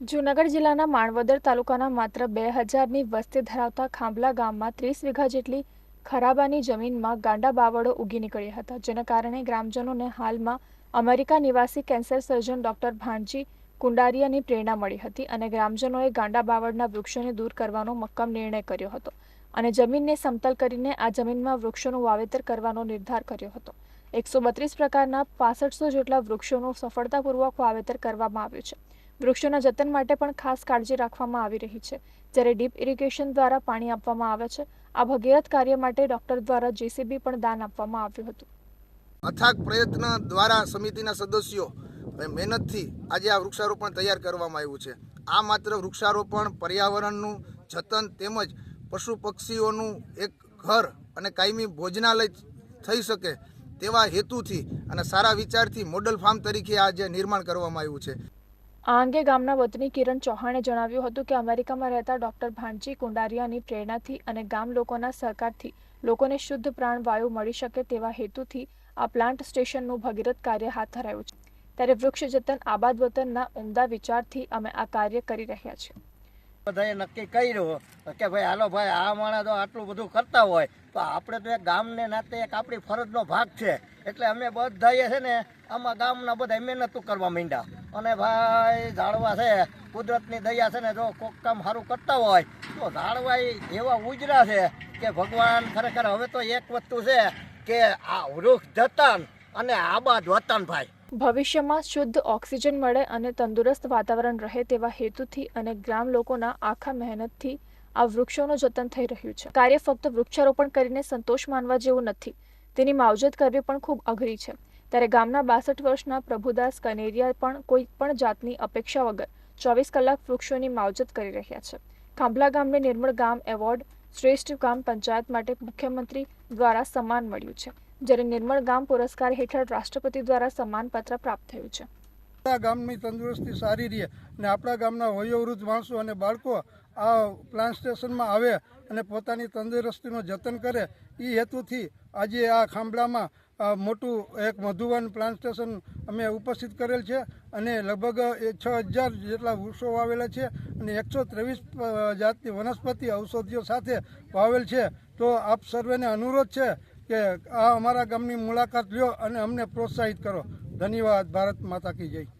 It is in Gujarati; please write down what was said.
જૂનાગઢ જિલ્લાના માણવદર તાલુકાના માત્ર બે હજારની વસ્તી ધરાવતા ખાંભલા ગામમાં ત્રીસ વીઘા જેટલી ખરાબાની જમીનમાં ગાંડા બાવળો ઉગી નીકળ્યા હતા, જેના કારણે ગ્રામજનોને હાલમાં અમેરિકા નિવાસી કેન્સર સર્જન ડોક્ટર ભાણજી કુંડારિયાની પ્રેરણા મળી હતી અને ગ્રામજનોએ ગાંડા બાવળના વૃક્ષોને દૂર કરવાનો મક્કમ નિર્ણય કર્યો હતો અને જમીનને સમતલ કરીને આ જમીનમાં વૃક્ષોનું વાવેતર કરવાનો નિર્ધાર કર્યો હતો. એકસો બત્રીસ પ્રકારના પાસઠસો જેટલા વૃક્ષોનું સફળતાપૂર્વક વાવેતર કરવામાં આવ્યું છે. વૃક્ષોના જતન માટે પણ ખાસ કાળજી રાખવામાં આવી રહી છે. જ્યારે ડીપ ઇરિગેશન દ્વારા પાણી આપવામાં આવે છે, આ ભગીરથ કાર્ય માટે ડોક્ટર દ્વારા જેસીબી પણ દાન આપવામાં આવ્યું હતું. અથાગ પ્રયત્ન દ્વારા સમિતિના સદસ્યો મહેનતથી આજે આ વૃક્ષારોપણ તૈયાર કરવામાં આવ્યું છે. આ માત્ર વૃક્ષારોપણ, પર્યાવરણનું જતન તેમજ પશુ પક્ષીઓનું એક ઘર અને કાયમી ભોજનાલય થઈ શકે તેવા હેતુથી અને સારા વિચારથી મોડલ ફાર્મ તરીકે આજે નિર્માણ કરવામાં આવ્યું છે. આ અંગે ગામના વતની કિરણ ચૌહાણે જણાવ્યું હતું કે અમેરિકામાં રહેતા ડોક્ટર ભાણજી કુંડારિયાની પ્રેરણાથી અને ગામ લોકોના સહકારથી લોકોને શુદ્ધ પ્રાણવાયુ મળી શકે તેવા હેતુથી આ પ્લાન્ટ સ્ટેશનનું ભગીરથ કાર્ય હાથ ધરાયું છે. ત્યારે વૃક્ષ જતન, આબાદ વતનના ઉમદા વિચારથી અમે આ કાર્ય કરી રહ્યા છીએ. બધાએ નક્કી કર્યું કે ભાઈ, હાલો ભાઈ, આ માણસ તો આટલું બધું કરતા હોય, તો આપણે તો એક ગામને નાતે એક આપણી ફરજનો ભાગ છે. એટલે અમે બધાએ છે ને, આમાં ગામના બધા મહેનતું કરવા માંડ્યા. અને ભાઈ, ઝાડવા છે, કુદરતની દયા છે ને જો કોક કામ સારું કરતા હોય, તો ઝાડવા એવા ઉજરા છે કે ભગવાન ખરેખર હવે તો એક વસ્તુ છે કે આ વૃક્ષ જતન અને આબાદ વતન ભાઈ. ભવિષ્યમાં શુદ્ધ ઓક્સિજન મળે અને તંદુરસ્ત વાતાવરણ રહે તેવા હેતુથી અને ગ્રામ લોકોના આખા મહેનતથી આ વૃક્ષોનું જતન થઈ રહ્યું છે. કાર્ય ફક્ત વૃક્ષારોપણ કરીને સંતોષ માનવા જેવું નથી. તેની માવજત કરવી પણ ખૂબ અઘરી છે. ત્યારે ગામના બાસઠ વર્ષના પ્રભુદાસ કનેરિયા પણ કોઈ પણ જાતની અપેક્ષા વગર ચોવીસ કલાક વૃક્ષોની માવજત કરી રહ્યા છે. ખાંભલા ગામને નિર્મળ ગામ એવોર્ડ, શ્રેષ્ઠ ગામ પંચાયત માટે મુખ્યમંત્રી દ્વારા સન્માન મળ્યું છે. જ્યારે નિર્મળ ગામ પુરસ્કાર હેઠળ રાષ્ટ્રપતિ દ્વારા સન્માનપત્ર પ્રાપ્ત થયું છે. આપણા ગામની તંદુરસ્તી સારી રહે અને આપણા ગામના વયોવૃદ્ધ માણસો અને બાળકો આ પ્લાન્ટ સ્ટેશનમાં આવે અને પોતાની તંદુરસ્તીનું જતન કરે એ હેતુથી આજે આ ખાંભલામાં આ મોટું એક મધુવન પ્લાન્ટેશન અમે ઉપસ્થિત કરેલ છે અને લગભગ એ છ હજાર જેટલા વૃક્ષો વાવેલા છે અને એકસો ત્રેવીસ જાતની વનસ્પતિ ઔષધિઓ સાથે વાવેલ છે. તો આપ સર્વેને અનુરોધ છે કે આ અમારા ગામની મુલાકાત લ્યો અને અમને પ્રોત્સાહિત કરો. ધન્યવાદ. ભારત માતા કી જય.